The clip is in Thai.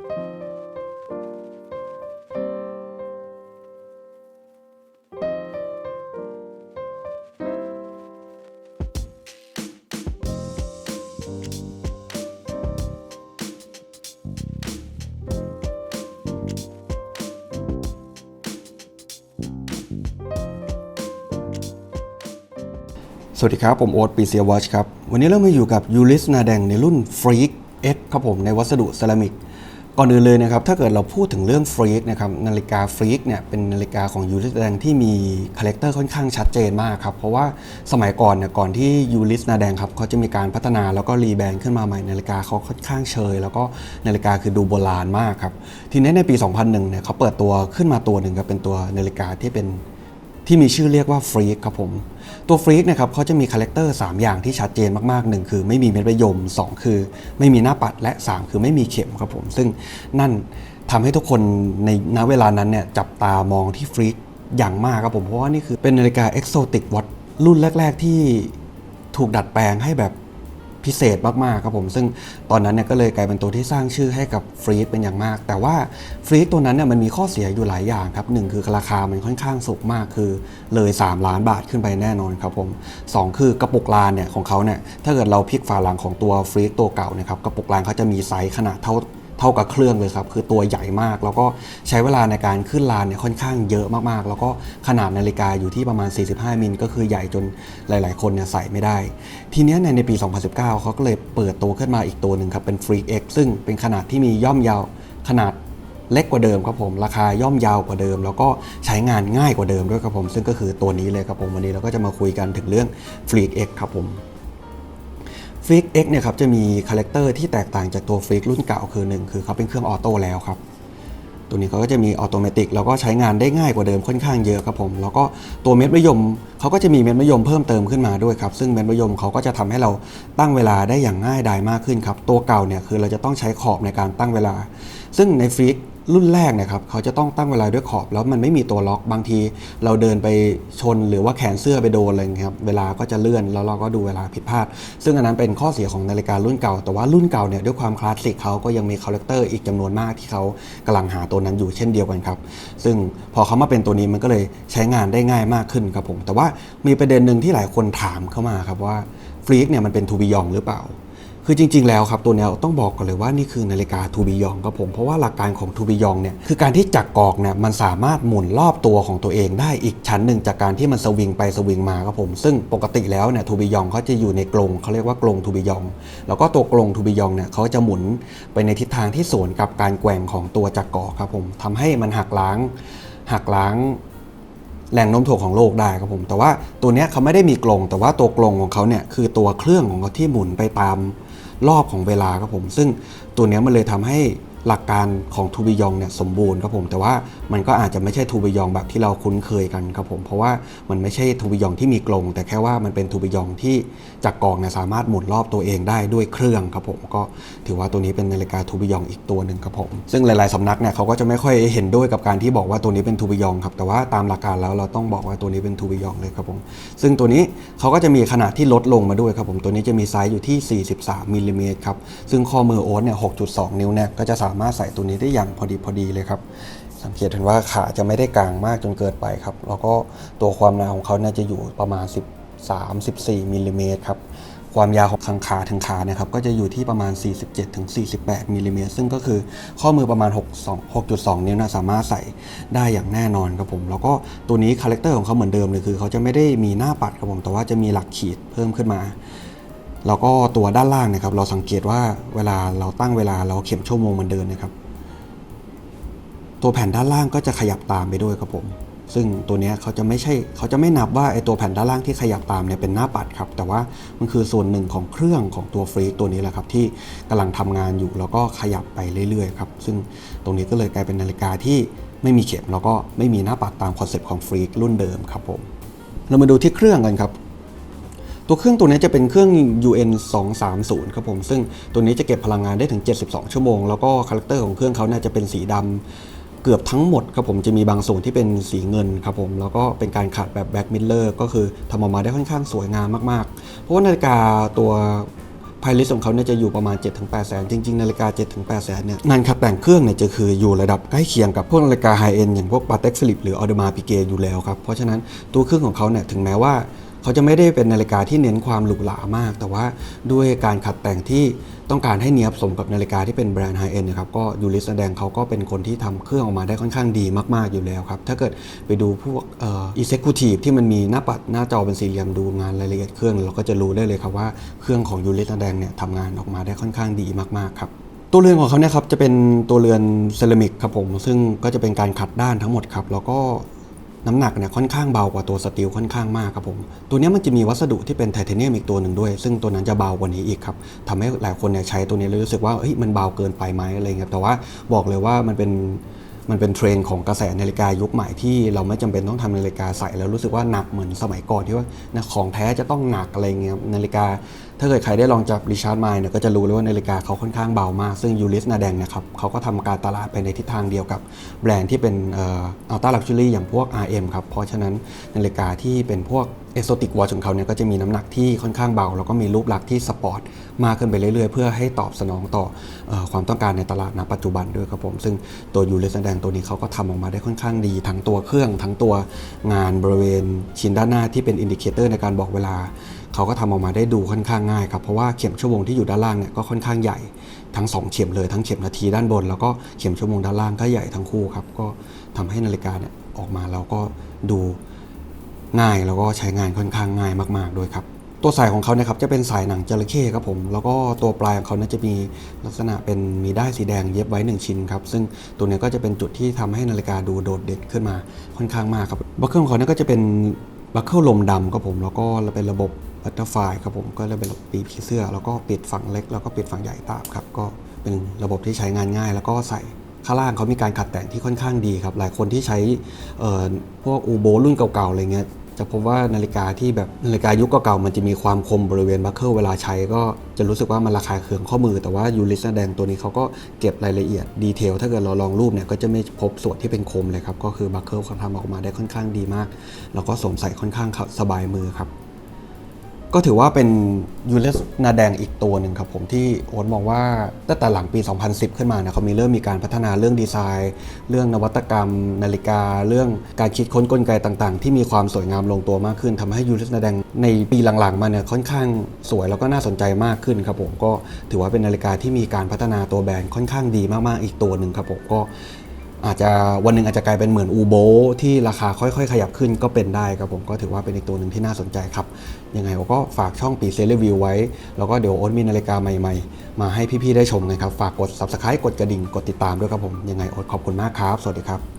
สวัสดีครับ ผมโอ๊ตปีเซียวอชครับ วันนี้เรามาอยู่กับยูริสนาแดงในรุ่น Freak X ครับผมในวัสดุเซรามิก ก่อนอื่นเลยนะครับถ้าเกิดเราพูดถึงเรื่อง Freak นะครับนาฬิกา Freak เนี่ยเป็นนาฬิกาของยูริสนาแดงที่มีคาแรคเตอร์ค่อนข้างชัดเจนมากครับเพราะว่าสมัยก่อนเนี่ยก่อนที่ยูริสนาแดงครับเขาจะมีการพัฒนาแล้วก็รีแบรนด์ขึ้นมาใหม่นาฬิกาเขาค่อนข้างเชย แล้วก็นาฬิกาคือดูโบราณมากครับทีนี้ในปี 2001เนี่ยเขาเปิดตัวขึ้นมาตัวหนึ่งครับเป็นตัวนาฬิกาที่เป็นที่มีชื่อเรียกว่าฟรีกครับผม ตัวฟรีกนะครับเขาจะมีคาแรคเตอร์3อย่างที่ชัดเจนมากๆหนึ่งคือไม่มีเม็ดมะยม 2 คือไม่มีหน้าปัดและ 3 คือไม่มีเข็มครับผมซึ่งนั่นทำให้ทุกคนในณเวลานั้นเนี่ยจับตามองที่ฟรีกอย่างมากครับผมเพราะว่านี่คือเป็นนาฬิกาเอ็กโซติกวัตรุ่นแรก ๆ ที่ถูกดัดแปลงให้แบบ พิเศษมากๆครับผมซึ่งตอนนั้นเนี่ยก็เลยกลายเป็นตัวที่สร้างชื่อให้กับฟรีดเป็นอย่างมาก แต่ว่าฟรีดตัวนั้นเนี่ยมันมีข้อเสียอยู่หลายอย่างครับหนึ่งคือราคามันค่อนข้างสูงมากคือเลย 3 ล้านบาทขึ้นไปแน่นอนครับผมสองคือกระปุกลานเนี่ยของเขาเนี่ยถ้าเกิดเราพลิกฝาหลังของตัวฟรีดตัวเก่าเนะครับกระปุกลานเขาจะมีไซส์ขนาดเท่า เท่ากับเครื่องเลยครับ คือตัวใหญ่มาก แล้วก็ใช้เวลาในการขึ้นลานเนี่ยค่อนข้างเยอะมากๆ แล้วก็ขนาดนาฬิกาอยู่ที่ประมาณ 45 มิล ก็คือใหญ่จนหลาย ๆ คนเนี่ยใส่ไม่ได้ ทีนี้ในในปี 2019 เขาก็เลยเปิดตัวขึ้นมาอีกตัวหนึ่งครับ เป็น Freak X ซึ่งเป็นขนาดที่มีย่อมยาวขนาดเล็กกว่าเดิมครับผม ราคาย่อมยาวกว่าเดิม แล้วก็ใช้งานง่ายกว่าเดิมด้วยครับผม ซึ่งก็คือตัวนี้เลยครับผม วันนี้เราก็จะมาคุยกันถึงเรื่อง Freak X ครับผม ฟ e ก X เนี่ยครับจะมีคาแรคเตอร์ที่แตกต่างจากตัวฟ e กรุ่นเก่าคือหนึ่งคือเขาเป็นเครื่องออโต้แล้วครับ ตัวนี้เขาก็จะมีออโตเมติกแล้วก็ใช้งานได้ง่ายกว่าเดิมค่อนข้างเยอะครับผม แล้วก็ตัวเม็ดมะยมเขาก็จะมีเม็ดมะยมเพิ่มเติมขึ้นมาด้วยครับ ซึ่งเม็ดมะยมเขาก็จะทำให้เราตั้งเวลาได้อย่างง่ายดายมากขึ้นครับ ตัวเก่าเนี่ยคือเราจะต้องใช้ขอบในการตั้งเวลา ซึ่งในฟ e ก รุ่นแรกนะครับเขาจะต้องตั้งเวลาด้วยขอบ แล้วมันไม่มีตัวล็อกบางที เราเดินไปชนหรือว่าแขนเสื้อไปโดนอะไรเงี้ยครับเวลาก็จะเลื่อนแล้วเราก็ดูเวลาผิดพลาด ซึ่งอันนั้นเป็นข้อเสียของนาฬิการุ่นเก่า แต่ว่ารุ่นเก่าเนี่ยด้วยความคลาสสิกเขาก็ยังมีคาแรคเตอร์อีกจำนวนมากที่เขากำลังหาตัวนั้นอยู่เช่นเดียวกันครับซึ่งพอเขามาเป็นตัวนี้มันก็เลยใช้งานได้ง่ายมากขึ้นครับผมแต่ว่ามีประเด็นหนึ่งที่หลายคนถามเข้ามาครับว่าฟรีกเนี่ยมันเป็นทูบิยองหรือเปล่า คือจริง ๆ แล้วครับตัวนี้ต้องบอกก่อนเลยว่านี่คือนาฬิกาทูบิยองครับผม เพราะว่าหลักการของทูบิยองเนี่ยคือการที่จักรกอกเนี่ยมันสามารถหมุนรอบตัวของตัวเองได้อีกชั้นหนึ่งจากการที่มันสวิงไปสวิงมาครับผมซึ่งปกติแล้วเนี่ยทูบิยองเขาจะอยู่ในกรงเขาเรียกว่ากรงทูบิยอง แล้วก็ตัวกรงทูบิยองเนี่ยเขาจะหมุนไปในทิศทางที่สวนกับการแกว่งของตัวจักรกอกครับผมทำให้มันหักล้างหักล้างแรงโน้มถ่วงของโลกได้ครับผม แต่ว่าตัวนี้เขาไม่ได้มีกลงแต่ว่าตัวกลงของเขาเนี่ยคือตัวเครื่องของเขาที่หมุนไปตาม รอบของเวลาครับผม ซึ่งตัวนี้มันเลยทำให้ หลักการของทูบิยองเนี่ยสมบูรณ์ครับผม แต่ว่ามันก็อาจจะไม่ใช่ทูบิยองแบบที่เราคุ้นเคยกันครับผม เพราะว่ามันไม่ใช่ทูบิยองที่มีกลง แต่แค่ว่ามันเป็นทูบิยองที่จากกองเนี่ยสามารถหมุนรอบตัวเองได้ด้วยเครื่องครับผมก็ถือว่าตัวนี้เป็นนาฬิกาทูบิยองอีกตัวหนึ่งครับผม ซึ่งหลายๆสำนักเนี่ยเขาก็จะไม่ค่อยเห็นด้วยกับการที่บอกว่าตัวนี้เป็นทูบิยองครับแต่ว่าตามหลักการแล้วเราต้องบอกว่าตัวนี้เป็นทูบิยองเลยครับผมซึ่งตัวนี้เขาก็จะมีขนาดที่ลดลงมาด้วยครับผมตัวนี้จะมีไซส์อยู่ที่ 43มิลลิเมตรครับซึ่งข้อมือโอ๊ตเนี่ย6.2 นิ้วเนี่ยก็จะสาามารถใส่ตัวนี้ได้อย่างพอดีพอดีเลยครับ สังเกตเห็นว่าขาจะไม่ได้กลางมากจนเกินไปครับ แล้วก็ตัวความยาของเขาเนี่ยจะอยู่ประมาณ 13 14มิลลิเมตรครับความยาวของทางขาถึงขาเนี่ยครับก็จะอยู่ที่ประมาณ 47ถึง48มิลลิเมตรซึ่งก็คือข้อมือประมาณ 6 6.2 นิ้วนะสามารถใส่ได้อย่างแน่นอนครับผม แล้วก็ตัวนี้คาแรคเตอร์ของเขาเหมือนเดิมเลยคือ เขาจะไม่ได้มีหน้าปัดครับผม แต่ว่าจะมีหลักขีดเพิ่มขึ้นมา แล้วก็ตัวด้านล่างเนะครับ เราสังเกตว่าเวลาเราตั้งเวลาเราเข็มชั่วโมงมันเดินนะครับ ตัวแผ่นด้านล่างก็จะขยับตามไปด้วยครับผม ซึ่งตัวนี้เขาจะไม่ใช่เขาจะไม่นับว่าไอตัวแผ่นด้านล่างที่ขยับตามเนี่ยเป็นหน้าปัดครับ แต่ว่ามันคือส่วนหนึ่งของเครื่องของตัวฟรีตัวนี้แหละครับ ที่กำลังทำงานอยู่แล้วก็ขยับไปเรื่อยๆครับซึ่งตรงนี้ก็เลยกลายเป็นนาฬิกาที่ไม่มีเข็มแล้วก็ไม่มีหน้าปัดตามคอนเซปต์ของฟรีรุ่นเดิมครับผมเรามาดูที่เครื่องกันครับ ตัวเครื่องตัวนี้จะเป็นเครื่อง UN 230ครับผม ซึ่งตัวนี้จะเก็บพลังงานได้ถึง 72 ชั่วโมง แล้วก็คาแรคเตอร์ของเครื่องเขาเนี่ยจะเป็นสีดำเกือบทั้งหมดครับผมจะมีบางส่วนที่เป็นสีเงินครับผมแล้วก็เป็นการขัดแบบแบ็กมิลเลอร์ก็คือทำออกมาได้ค่อนข้างสวยงามมากๆ เพราะว่านาฬิกาตัวไพลิสของเขาเนี่ยจะอยู่ประมาณ 7-8 แสน จริง ๆ นาฬิกา 7-8 แสนเนี่ยงานขัดแต่งเครื่องเนี่ยจะคืออยู่ระดับใกล้เคียงกับพวกนาฬิกาไฮเอ็นอย่างพวกปาเต็กฟิลิปหรือออเดมาปิเกอยู่แล้วครับ เพราะฉะนั้นตัวเครื่องของเขาเนี่ยถึงแม้ว่า เขาจะไม่ได้เป็นนาฬิกาที่เน้นความหรูหรามาก แต่ว่าด้วยการขัดแต่งที่ต้องการให้เนียบสมกับนาฬิกาที่เป็นแบรนด์ไฮเอ็นนะครับก็ยูริสแสดงเขาก็เป็นคนที่ทำเครื่องออกมาได้ค่อนข้างดีมากๆอยู่แล้วครับ ถ้าเกิดไปดูพวกเอ่อ executive ที่มันมีหน้าปัดหน้าจอเป็นสี่เหลี่ยมดูงานรายละเอียดเครื่อง เราก็จะรู้ได้เลยครับว่าเครื่องของยูริสแสดงเนี่ยทำงานออกมาได้ค่อนข้างดีมากๆครับตัวเรือนของเขาเนี่ยครับจะเป็นตัวเรือนเซรามิกครับผม ซึ่งก็จะเป็นการขัดด้านทั้งหมดครับ แล้วก็ น้ำหนักเนี่ยค่อนข้างเบากว่าตัวสตีลค่อนข้างมากครับผมตัวนี้มันจะมีวัสดุที่เป็นไทเทเนียมอีกตัวหนึ่งด้วย ซึ่งตัวนั้นจะเบากว่านี้อีกครับทำให้หลายคนเนี่ยใช้ตัวนี้แล้วรู้สึกว่าเฮ้ยมันเบาเกินไปไหมอะไรเงี้ยแต่ว่าบอกเลยว่ามันเป็น มันเป็นเทรนด์ของกระแสนาฬิกายุคใหม่ที่เราไม่จำเป็นต้องทำนาฬิกาใส่แล้วรู้สึกว่าหนักเหมือนสมัยก่อนที่ว่านะของแท้จะต้องหนักอะไรเงี้ยนาฬิกา ถ้าเกิดใครได้ลองจับริชาร์ดไมล์เนี่ยก็จะรู้เลยว่านาฬิกาเขาค่อนข้างเบามาก ซึ่งยูริสนาแดงนี่ยครับเขาก็ทำการตลาดไปในทิศทางเดียวกับแบรนด์ที่เป็นอัลต้าลักชัวรี่อย่างพวก RM ครับเพราะฉะนั้นนาฬิกาที่เป็นพวก อ o โซติกวอชของเขาเนี่ยก็จะมีน้ำหนักที่ค่อนข้างเบา แล้วก็มีรูปลักษณ์ที่สปอร์ตมากขึ้นไปเรื่อยๆ เพื่อให้ตอบสนองต่ออความต้องการในตลาดณปัจจุบันด้วยครับผม ซึ่งตัวยูริสแดงตัวนี้เขาก็ทำออกมาได้ค่อนข้างดี ทั้งตัวเครื่องทั้งตัวงานบริเวณชิ้นด้านหน้าที่เป็นอินดิเคเตอร์ในการบอกเวลาเขาก็ทำออกมาได้ดูค่อนข้างง่ายครับเพราะว่าเข็มชั่วโมงที่อยู่ด้านล่างเนี่ยก็ค่อนข้างใหญ่ทั้ง 2 เข็มเลยทั้งเข็มนาทีด้านบน แล้วก็เข็มชั่วโมงด้านล่างก็ใหญ่ทั้งคู่ครับก็ทำให้นาฬิกาเนี่ยออกมาแล้วก็ดู ง่ายแล้วก็ใช้งานค่อนข้างง่ายมากๆด้วยครับตัวสายของเขาเนี่ยครับจะเป็นสายหนังจระเข้ครับผมแล้วก็ตัวปลายของเขาเนี่ยจะมีลักษณะเป็นมีด้ายสีแดงเย็บไว้ 1 ชิ้นครับซึ่งตัวเนี้ยก็จะเป็นจุดที่ทำให้นาฬิกาดูโดดเด่นขึ้นมาค่อนข้างมากครับบัคเกิลของเขาเนี่ยก็จะเป็นบัคเกิลลมดำครับผมแล้วก็เป็นระบบบัตเตอร์ไฟครับผมก็เลยเป็นระบบปีกผีเสื้อ แล้วก็ปิดฝั่งเล็ก แล้วก็ปิดฝั่งใหญ่ตามครับก็เป็นระบบที่ใช้งานง่าย แล้วก็ใส่ข้างล่างเขามีการขัดแต่งที่ค่อนข้างดีครับหลายคนที่ใช้พวกอูโบรุ่นเก่าๆอะไรเงี้ย จะพบว่านาฬิกาที่แบบนาฬิกายุคเก่าๆมันจะมีความคมบริเวณบัคเกิลเวลาใช้ก็จะรู้สึกว่ามันระคายเคืองข้อมือ แต่ว่ายูริสแดงตัวนี้เขาก็เก็บรายละเอียดดีเทลถ้าเกิดเราลองรูปเนี่ยก็จะไม่พบส่วนที่เป็นคมเลยครับก็คือบัคเกิลเขาทำออกมาได้ค่อนข้างดีมาก แล้วก็สวมใส่ค่อนข้างสบายมือครับ ก็ถือว่าเป็นยูเลสนาแดงอีกตัวหนึ่งครับผมที่โอ๊ตมองว่าตั้งแต่หลังปี 2010 ขึ้นมาเนี่ยเขามีเริ่มมีการพัฒนาเรื่องดีไซน์ เรื่องนวัตกรรม นาฬิกา เรื่องการคิดค้นกลไกต่างๆ ที่มีความสวยงามลงตัวมากขึ้นทำให้ยูเลสนาแดงในปีหลังๆมาเนี่ยค่อนข้างสวยแล้วก็น่าสนใจมากขึ้นครับผมก็ถือว่าเป็นนาฬิกาที่มีการพัฒนาตัวแบรนด์ค่อนข้างดีมากๆอีกตัวหนึ่งครับผมก็ อาจจะวันหนึ่งอาจจะกลายเป็นเหมือนอูโบที่ราคาค่อยๆ ขยับขึ้นก็เป็นได้ครับผมก็ถือว่าเป็นอีกตัวหนึ่งที่น่าสนใจครับ ยังไงโอก็ฝากช่องปีเซรีวิวไว้ แล้วก็เดี๋ยวโอ๊ตมีนาฬิกาใหม่ๆ มาให้พี่ๆได้ชมนะครับ ฝากกด subscribe กดกระดิ่งกดติดตามด้วยครับผมยังไงโอ๊ตขอบคุณมากครับ สวัสดีครับ